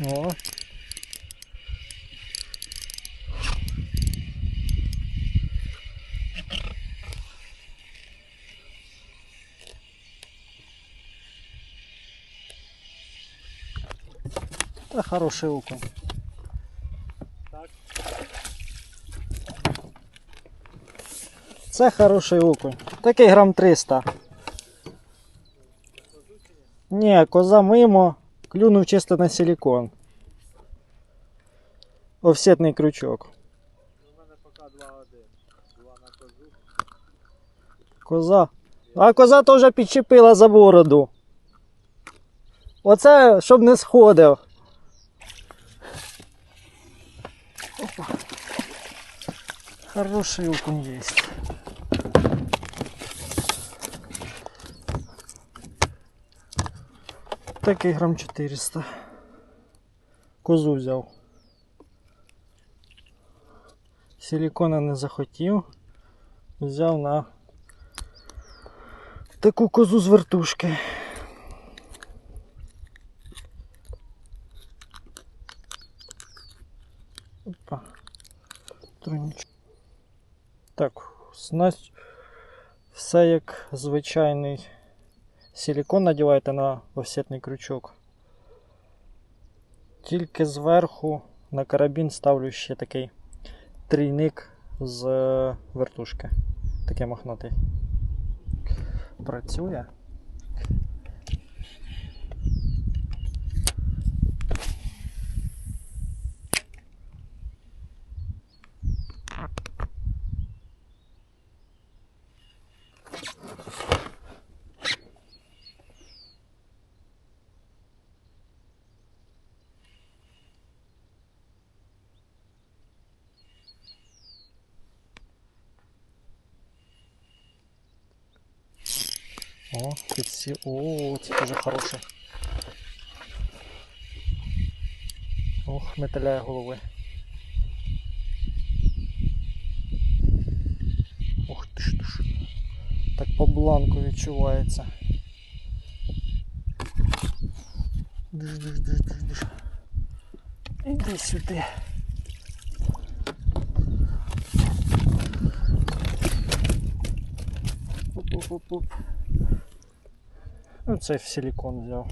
О. Та хороший. Так. Це хороший окунь. Такий грам 300. Ні, коза мимо, клюнув чисто на силікон. Офсетний крючок. У мене поки 2-1. Два на козу. Коза. А коза теж підчепила за бороду. Оце, щоб не сходив. Хороший окунь есть. Такий грам 400. Козу взяв. Силікона не захотів. Взяв на таку козу з вертушки. Опа. Тронічок. Так, снасть все як звичайний силікон надіваєте на офсетний крючок. Тільки зверху на карабін ставлю ще такий трійник з е, вертушки. Такий мохнатий працює. О, підсі... О, це дуже хороше. Ох, металяє голови. Ох ти ж ти ж. Так по бланку відчувається. Диш, диш, диш, диш, диш. Іди сюди. Оп-оп-оп-оп. Ну, цей в силікон взяв.